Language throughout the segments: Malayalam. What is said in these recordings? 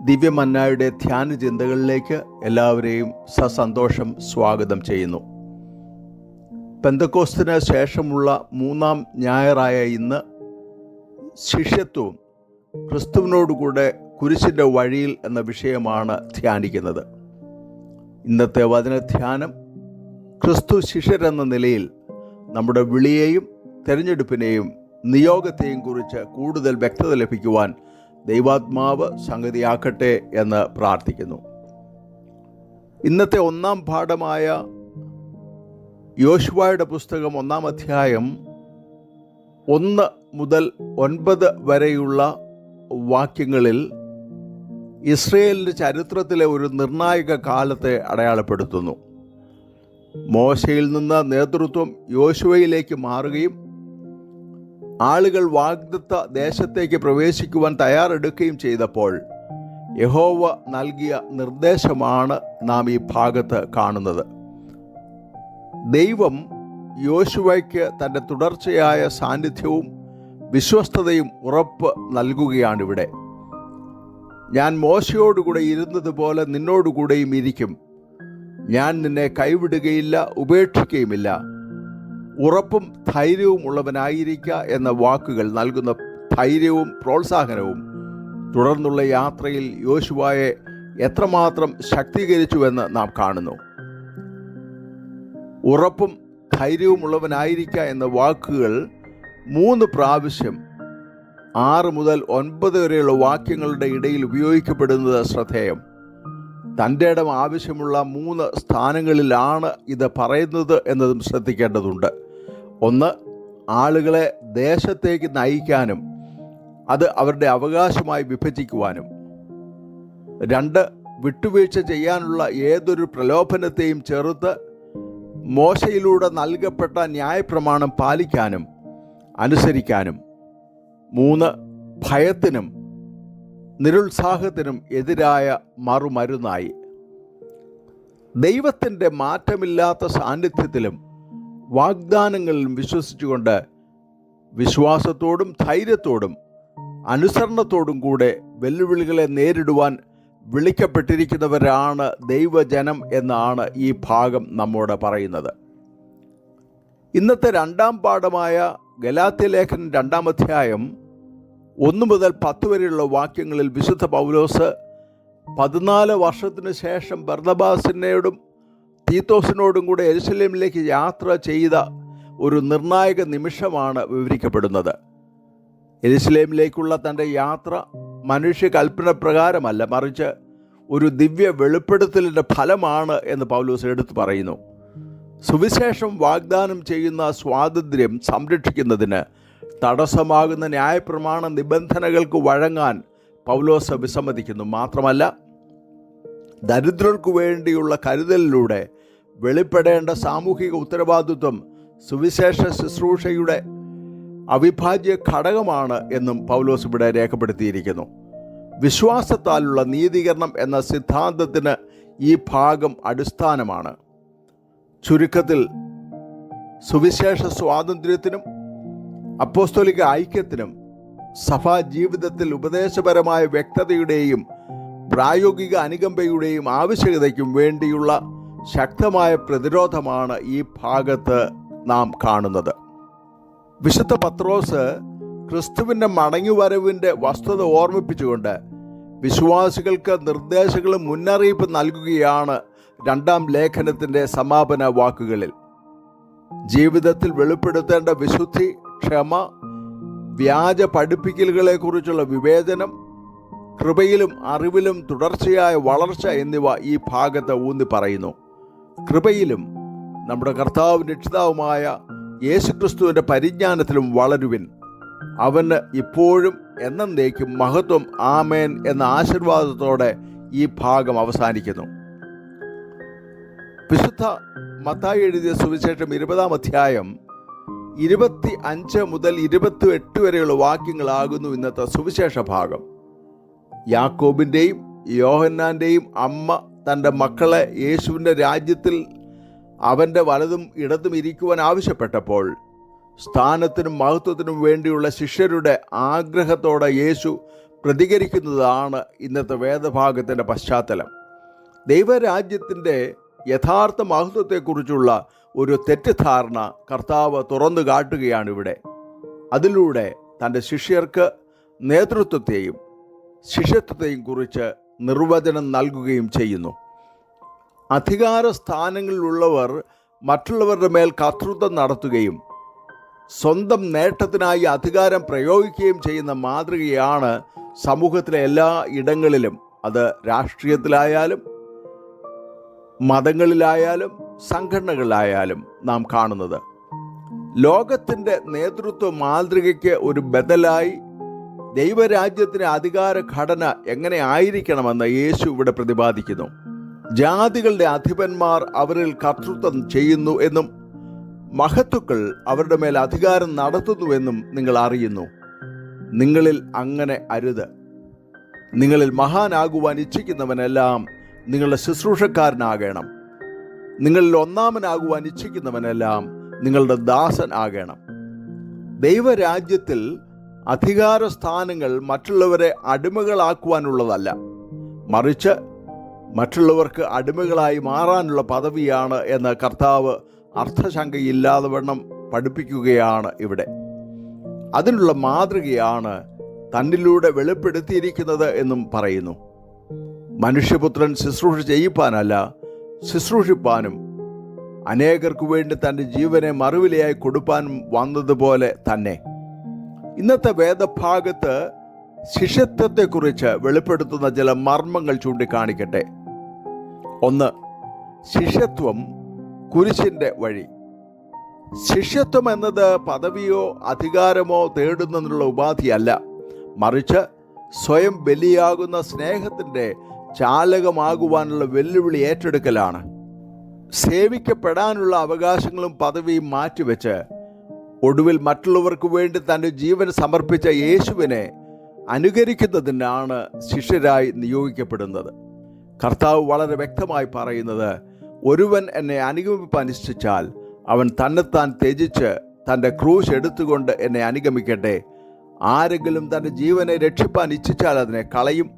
ദിവ്യമന്നായുടെ ധ്യാന ചിന്തകളിലേക്ക് എല്ലാവരെയും സസന്തോഷം സ്വാഗതം ചെയ്യുന്നു. പെന്തക്കോസ്തിന് ശേഷമുള്ള മൂന്നാം ഞായറായ ഇന്ന് ശിഷ്യത്വവും ക്രിസ്തുവിനോടുകൂടെ കുരിശിന്റെ വഴിയിൽ എന്ന വിഷയമാണ് ധ്യാനിക്കുന്നത്. ഇന്നത്തെ വചനധ്യാനം ക്രിസ്തു ശിഷ്യരെന്ന നിലയിൽ നമ്മുടെ വിളിയെയും തിരഞ്ഞെടുപ്പിനെയും നിയോഗത്തെയും കുറിച്ച് കൂടുതൽ വ്യക്തത ലഭിക്കുവാൻ ദൈവാത്മാവ് സംഗതിയാക്കട്ടെ എന്ന് പ്രാർത്ഥിക്കുന്നു. ഇന്നത്തെ ഒന്നാം പാഠമായ യോശുവായുടെ പുസ്തകം ഒന്നാം അധ്യായം ഒന്ന് മുതൽ ഒൻപത് വരെയുള്ള വാക്യങ്ങളിൽ ഇസ്രയേലിന്റെ ചരിത്രത്തിലെ ഒരു നിർണായക കാലത്തെ അടയാളപ്പെടുത്തുന്നു. മോശയിൽ നിന്ന് നേതൃത്വം യോശുവയിലേക്ക് മാറുകയും ആളുകൾ വാഗ്ദത്ത ദേശത്തേക്ക് പ്രവേശിക്കുവാൻ തയ്യാറെടുക്കുകയും ചെയ്തപ്പോൾ യഹോവ നൽകിയ നിർദ്ദേശമാണ് നാം ഈ ഭാഗത്ത് കാണുന്നത്. ദൈവം യോശുവയ്ക്ക് തന്റെ തുടർച്ചയായ സാന്നിധ്യവും വിശ്വസ്തതയും ഉറപ്പ് നൽകുകയാണിവിടെ ഞാൻ മോശയോടുകൂടെ ഇരുന്നതുപോലെ നിന്നോടുകൂടെയും ഇരിക്കും. ഞാൻ നിന്നെ കൈവിടുകയില്ല ഉപേക്ഷിക്കുകയുമില്ല. ഉറപ്പും ധൈര്യവും ഉള്ളവനായിരിക്കുക എന്ന വാക്കുകൾ നൽകുന്ന ധൈര്യവും പ്രോത്സാഹനവും. തുടർന്നുള്ള യാത്രയിൽ യോശുവായെ എത്രമാത്രം ശക്തീകരിച്ചുവെന്ന് നാം കാണുന്നു. ഉറപ്പും ധൈര്യവും ഉള്ളവനായിരിക്കുക എന്ന വാക്കുകൾ മൂന്ന് പ്രാവശ്യം ആറ് മുതൽ ഒൻപത് വരെയുള്ള വാക്യങ്ങളുടെ ഇടയിൽ ഉപയോഗിക്കപ്പെടുന്നത് ശ്രദ്ധേയം. തന്റെ ഇടം ആവശ്യമുള്ള മൂന്ന് സ്ഥാനങ്ങളിലാണ് ഇത് പറയുന്നത് എന്നതും ശ്രദ്ധിക്കേണ്ടതുണ്ട്. ഒന്ന് ആളുകളെ ദേശത്തേക്ക് നയിക്കാനും അത് അവരുടെ അവകാശമായി വിഭജിക്കുവാനും. രണ്ട് വിട്ടുവീഴ്ച ചെയ്യാനുള്ള ഏതൊരു പ്രലോഭനത്തെയും ചെറുത്ത് മോശയിലൂടെ നൽകപ്പെട്ട ന്യായപ്രമാണം പാലിക്കാനും അനുസരിക്കാനും. മൂന്ന് ഭയത്തിനും നിരുത്സാഹത്തിനും എതിരായ മറുമരുന്നായി. ദൈവത്തിന്റെ മാറ്റമില്ലാത്ത സാന്നിധ്യത്തിലും വാഗ്ദാനങ്ങളിലും വിശ്വസിച്ചുകൊണ്ട് വിശ്വാസത്തോടും ധൈര്യത്തോടും അനുസരണത്തോടും കൂടെ വെല്ലുവിളികളെ നേരിടുവാൻ വിളിക്കപ്പെട്ടിരിക്കുന്നവരാണ് ദൈവജനം എന്നാണ് ഈ ഭാഗം നമ്മോട് പറയുന്നത്. ഇന്നത്തെ രണ്ടാം പാഠമായ ഗലാത്യ ലേഖനം രണ്ടാം അധ്യായം ഒന്ന് മുതൽ പത്ത് വരെയുള്ള വാക്യങ്ങളിൽ വിശുദ്ധ പൗലോസ് പതിനാല് വർഷത്തിന് ശേഷം ബർദബാസിനോടും തീത്തോസിനോടും കൂടെ എരുസലേമിലേക്ക് യാത്ര ചെയ്ത ഒരു നിർണായക നിമിഷമാണ് വിവരിക്കപ്പെടുന്നത്. എരുസലേമിലേക്കുള്ള തന്റെ യാത്ര മനുഷ്യ കൽപ്പന പ്രകാരമല്ല മറിച്ച് ഒരു ദിവ്യ വെളിപ്പെടുത്തലിന്റെ ഫലമാണ് എന്ന് പൗലൂസ് എടുത്തു പറയുന്നു. സുവിശേഷം വാഗ്ദാനം ചെയ്യുന്ന സ്വാതന്ത്ര്യം സംരക്ഷിക്കുന്നതിന് തടസ്സമാകുന്ന ന്യായപ്രമാണ നിബന്ധനകൾക്ക് വഴങ്ങാൻ പൗലോസ് വിസമ്മതിക്കുന്നു. മാത്രമല്ല ദരിദ്രർക്കു വേണ്ടിയുള്ള കരുതലിലൂടെ വെളിപ്പെടേണ്ട സാമൂഹിക ഉത്തരവാദിത്വം സുവിശേഷ ശുശ്രൂഷയുടെ അവിഭാജ്യ ഘടകമാണ് എന്നും പൗലോസ് ഇവിടെ രേഖപ്പെടുത്തിയിരിക്കുന്നു. വിശ്വാസത്താലുള്ള നീതീകരണം എന്ന സിദ്ധാന്തത്തിന് ഈ ഭാഗം അടിസ്ഥാനമാണ്. ചുരുക്കത്തിൽ സുവിശേഷ സ്വാതന്ത്ര്യത്തിനും അപ്പോസ്തോലിക ഐക്യത്തിനും സഭാ ജീവിതത്തിൽ ഉപദേശപരമായ വ്യക്തതയുടെയും പ്രായോഗിക അനുകമ്പയുടെയും ആവശ്യകതയ്ക്കും വേണ്ടിയുള്ള ശക്തമായ പ്രതിരോധമാണ് ഈ ഭാഗത്ത് നാം കാണുന്നത്. വിശുദ്ധ പത്രോസ് ക്രിസ്തുവിന്റെ മടങ്ങിവരവിന്റെ വസ്തുത ഓർമ്മിപ്പിച്ചുകൊണ്ട് വിശ്വാസികൾക്ക് നിർദ്ദേശങ്ങളും മുന്നറിയിപ്പ് നൽകുകയാണ് രണ്ടാം ലേഖനത്തിന്റെ സമാപന വാക്കുകളിൽ. ജീവിതത്തിൽ വെളിപ്പെടുത്തേണ്ട വിശുദ്ധി ക്ഷമ വ്യാജ പഠിപ്പിക്കലുകളെക്കുറിച്ചുള്ള വിവേചനം കൃപയിലും അറിവിലും തുടർച്ചയായ വളർച്ച എന്നിവ ഈ ഭാഗത്ത് ഊന്നി പറയുന്നു കൃപയിലും നമ്മുടെ കർത്താവും രക്ഷിതാവുമായ യേശുക്രിസ്തുവിന്റെ പരിജ്ഞാനത്തിലും വളരുവിൻ. അവന് ഇപ്പോഴും എന്നേക്കും മഹത്വം ആമേൻ എന്ന ആശീർവാദത്തോടെ ഈ ഭാഗം അവസാനിക്കുന്നു. വിശുദ്ധ മത്തായി എഴുതിയ സുവിശേഷം ഇരുപതാം അധ്യായം ഇരുപത്തി അഞ്ച് മുതൽ ഇരുപത്തി എട്ട് വരെയുള്ള വാക്യങ്ങളാകുന്നു ഇന്നത്തെ സുവിശേഷ ഭാഗം. യാക്കോബിന്റെയും യോഹന്നാന്റെയും അമ്മ തന്റെ മക്കളെ യേശുവിന്റെ രാജ്യത്തിൽ അവന്റെ വലതും ഇടതും ഇരിക്കുവാൻ ആവശ്യപ്പെട്ടപ്പോൾ സ്ഥാനത്തിനും മഹത്വത്തിനും വേണ്ടിയുള്ള ശിഷ്യരുടെ ആഗ്രഹത്തോടെ യേശു പ്രതികരിക്കുന്നതാണ് ഇന്നത്തെ വേദഭാഗത്തിന്റെ പശ്ചാത്തലം. ദൈവരാജ്യത്തിന്റെ യഥാർത്ഥ മഹത്വത്തെക്കുറിച്ചുള്ള ഒരു തെറ്റിദ്ധാരണ കർത്താവ് തുറന്നു കാട്ടുകയാണ് ഇവിടെ. അതിലൂടെ തന്റെ ശിഷ്യർക്ക് നേതൃത്വത്തെയും ശിഷ്യത്വത്തെയും കുറിച്ച് നിർവചനം നൽകുകയും ചെയ്യുന്നു. അധികാര സ്ഥാനങ്ങളിലുള്ളവർ മറ്റുള്ളവരുടെ മേൽ കർത്തൃത്വം നടത്തുകയും സ്വന്തം നേട്ടത്തിനായി അധികാരം പ്രയോഗിക്കുകയും ചെയ്യുന്ന മാതൃകയാണ് സമൂഹത്തിലെ എല്ലാ ഇടങ്ങളിലും. അത് രാഷ്ട്രീയത്തിലായാലും മതങ്ങളിലായാലും സംഘടനകളിലായാലും നാം കാണുന്നത്. ലോകത്തിന്റെ നേതൃത്വ മാതൃകയ്ക്ക് ഒരു ബദലായി ദൈവരാജ്യത്തിന്റെ അധികാര ഘടന എങ്ങനെ ആയിരിക്കണമെന്ന് യേശു ഇവിടെ പ്രതിപാദിക്കുന്നു. ജാതികളുടെ അധിപന്മാർ അവരിൽ കർത്തൃത്വം ചെയ്യുന്നു എന്നും മഹത്തുക്കൾ അവരുടെ മേൽ അധികാരം നടത്തുന്നുവെന്നും നിങ്ങൾ അറിയുന്നു. നിങ്ങളിൽ അങ്ങനെ അരുത്. നിങ്ങളിൽ മഹാനാകുവാൻ ഇച്ഛിക്കുന്നവനെല്ലാം നിങ്ങളുടെ ശുശ്രൂഷക്കാരനാകണം. നിങ്ങളിൽ ഒന്നാമനാകുവാൻ ഇച്ഛിക്കുന്നവനെല്ലാം നിങ്ങളുടെ ദാസൻ ആകണം ദൈവരാജ്യത്തിൽ അധികാര സ്ഥാനങ്ങൾ മറ്റുള്ളവരെ അടിമകളാക്കുവാനുള്ളതല്ല. മറിച്ച് മറ്റുള്ളവർക്ക് അടിമകളായി മാറാനുള്ള പദവിയാണ് എന്ന് കർത്താവ് അർത്ഥശങ്കയില്ലാതെ വണ്ണം പഠിപ്പിക്കുകയാണ് ഇവിടെ. അതിനുള്ള മാതൃകയാണ് തന്നിലൂടെ വെളിപ്പെടുത്തിയിരിക്കുന്നത് എന്നും പറയുന്നു. മനുഷ്യപുത്രൻ ശുശ്രൂഷ ചെയ്യിപ്പാനല്ല ശുശ്രൂഷിപ്പാനും അനേകർക്കു വേണ്ടി തന്റെ ജീവനെ മറുവിലയായി കൊടുപ്പാനും വന്നതുപോലെ തന്നെ. ഇന്നത്തെ വേദഭാഗത്ത് ശിഷ്യത്വത്തെക്കുറിച്ച് വെളിപ്പെടുത്തുന്ന ചില മർമ്മങ്ങൾ ചൂണ്ടിക്കാണിക്കട്ടെ. ഒന്ന് ശിഷ്യത്വം കുരിശിന്റെ വഴി. ശിഷ്യത്വം എന്നത് പദവിയോ അധികാരമോ തേടുന്നതിനുള്ള ഉപാധിയല്ല. മറിച്ച് സ്വയം ബലിയാകുന്ന സ്നേഹത്തിന്റെ ചാലകമാകുവാനുള്ള വെല്ലുവിളി ഏറ്റെടുക്കലാണ്. സേവിക്കപ്പെടാനുള്ള അവകാശങ്ങളും പദവിയും മാറ്റിവെച്ച് ഒടുവിൽ മറ്റുള്ളവർക്ക് വേണ്ടി തന്റെ ജീവൻ സമർപ്പിച്ച യേശുവിനെ അനുകരിക്കുന്നതിനാണ് ശിഷ്യരായി നിയോഗിക്കപ്പെടുന്നത്. കർത്താവ് വളരെ വ്യക്തമായി പറയുന്നത് ഒരുവൻ എന്നെ അനുഗമിപ്പാൻ അവൻ തന്നെത്താൻ ത്യജിച്ച് തന്റെ ക്രൂശ് എടുത്തുകൊണ്ട് എന്നെ അനുഗമിക്കട്ടെ. ആരെങ്കിലും തന്റെ ജീവനെ രക്ഷിപ്പാൻ ഇച്ഛിച്ചാൽ അതിനെ കളയും.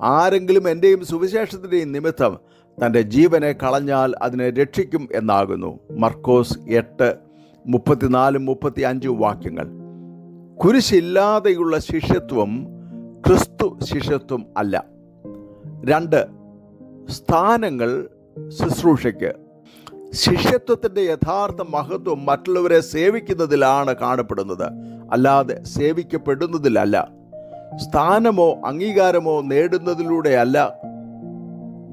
ആരെങ്കിലും എന്റെയും സുവിശേഷത്തിന്റെയും നിമിത്തം തന്റെ ജീവനെ കളഞ്ഞാൽ അതിനെ രക്ഷിക്കും എന്നാകുന്നു. മർക്കോസ് എട്ട് മുപ്പത്തിനാലും മുപ്പത്തി അഞ്ചും വാക്യങ്ങൾ. കുരിശില്ലാതെയുള്ള ശിഷ്യത്വം ക്രിസ്തു ശിഷ്യത്വം അല്ല. രണ്ട് സ്ഥാനങ്ങൾ ശുശ്രൂഷയ്ക്ക്. ശിഷ്യത്വത്തിന്റെ യഥാർത്ഥ മഹത്വം മറ്റുള്ളവരെ സേവിക്കുന്നതിലാണ് കാണപ്പെടുന്നത്. അല്ലാതെ സേവിക്കപ്പെടുന്നതിലല്ല. സ്ഥാനമോ അംഗീകാരമോ നേടുന്നതിലൂടെയല്ല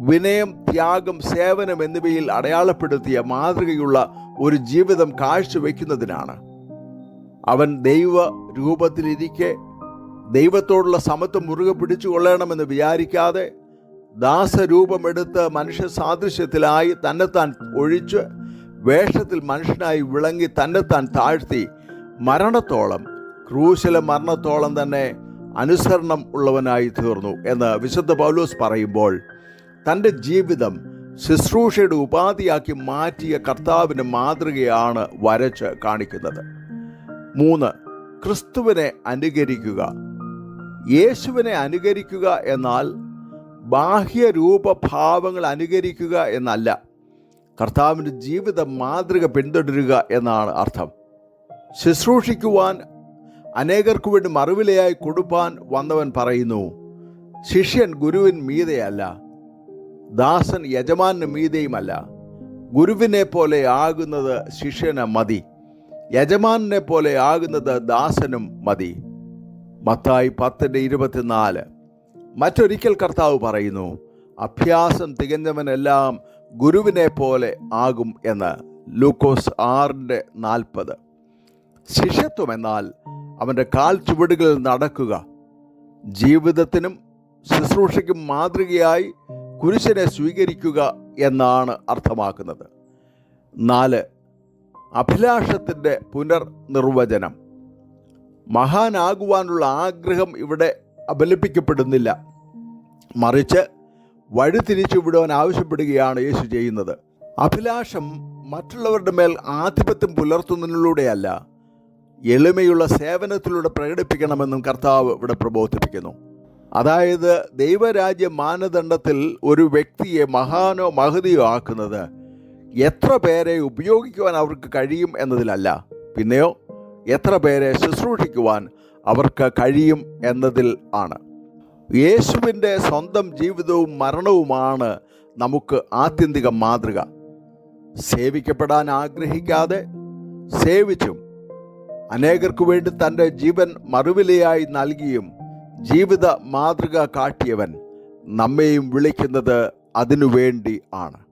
വിനയം ത്യാഗം സേവനം എന്നിവയിൽ അടയാളപ്പെടുത്തിയ മാതൃകയുള്ള ഒരു ജീവിതം കാഴ്ചവെക്കുന്നതിനാണ്. അവൻ ദൈവ രൂപത്തിലിരിക്കെ ദൈവത്തോടുള്ള സമത്വം മുറുകെ പിടിച്ചു കൊള്ളണമെന്ന് വിചാരിക്കാതെ ദാസരൂപമെടുത്ത് മനുഷ്യ സാദൃശ്യത്തിലായി തന്നെത്താൻ ഒഴിച്ച് വേഷത്തിൽ മനുഷ്യനായി വിളങ്ങി തന്നെത്താൻ താഴ്ത്തി മരണത്തോളം ക്രൂശല മരണത്തോളം തന്നെ അനുസരണം ഉള്ളവനായി തീർന്നു എന്ന് വിശുദ്ധ പൗലോസ് പറയുമ്പോൾ തന്റെ ജീവിതം ശുശ്രൂഷയുടെ ഉപാധിയാക്കി മാറ്റിയ കർത്താവിന്റെ മാതൃകയാണ് വരച്ച് കാണിക്കുന്നത്. മൂന്ന് ക്രിസ്തുവിനെ അനുകരിക്കുക. യേശുവിനെ അനുകരിക്കുക എന്നാൽ ബാഹ്യരൂപഭാവങ്ങൾ അനുകരിക്കുക എന്നല്ല. കർത്താവിന്റെ ജീവിത മാതൃക പിന്തുടരുക എന്നാണ് അർത്ഥം. ശുശ്രൂഷിക്കുവാൻ അനേകർക്കു വേണ്ടി മറുവിലയായി കൊടുപ്പാൻ വന്നവൻ പറയുന്നു ശിഷ്യൻ ഗുരുവിൻ മീതയല്ല ദാസൻ യജമാന് മീതയുമല്ല. ഗുരുവിനെ പോലെ ആകുന്നത് ശിഷ്യന് മതി. യജമാനെ പോലെ ആകുന്നത് ദാസനും മതി. മത്തായി പത്തിന്റെ ഇരുപത്തിനാല്. മറ്റൊരിക്കൽ കർത്താവ് പറയുന്നു അഭ്യാസം തികഞ്ഞവനെല്ലാം ഗുരുവിനെ പോലെ ആകും എന്ന്. ലൂക്കോസ് ആറിന്റെ നാൽപ്പത്. ശിഷ്യത്വം എന്നാൽ അവന്റെ കാൽ ചുവടുകളിൽ നടക്കുക. ജീവിതത്തിനും ശുശ്രൂഷയ്ക്കും മാതൃകയായി കുരിശനെ സ്വീകരിക്കുക എന്നാണ് അർത്ഥമാക്കുന്നത്. നാല് അഭിലാഷത്തിന്റെ പുനർനിർവചനം. മഹാനാകുവാനുള്ള ആഗ്രഹം ഇവിടെ അപലപിക്കപ്പെടുന്നില്ല. മറിച്ച് വഴി തിരിച്ചു വിടുവാൻ ആവശ്യപ്പെടുകയാണ് യേശു ചെയ്യുന്നത്. അഭിലാഷം മറ്റുള്ളവരുടെ മേൽ ആധിപത്യം പുലർത്തുന്നതിലൂടെയല്ല എളിമയുള്ള സേവനത്തിലൂടെ പ്രകടിപ്പിക്കണമെന്നും കർത്താവ് ഇവിടെ പ്രബോധിപ്പിക്കുന്നു. അതായത് ദൈവരാജ്യ മാനദണ്ഡത്തിൽ ഒരു വ്യക്തിയെ മഹാനോ മഹതിയോ ആക്കുന്നത് എത്ര പേരെ ഉപയോഗിക്കുവാൻ അവർക്ക് കഴിയും എന്നതിലല്ല. പിന്നെയോ എത്ര പേരെ ശുശ്രൂഷിക്കുവാൻ അവർക്ക് കഴിയും എന്നതിൽ ആണ്. യേശുവിന്റെ സ്വന്തം ജീവിതവും മരണവുമാണ് നമുക്ക് ആത്യന്തിക മാതൃക. സേവിക്കപ്പെടാൻ ആഗ്രഹിക്കാതെ സേവിച്ചും അനേകർക്കു വേണ്ടി തന്റെ ജീവൻ മറുവിലയായി നൽകിയും ജീവിത മാതൃക കാട്ടിയവൻ നമ്മെയും വിളിക്കുന്നത് അതിനുവേണ്ടി ആണ്.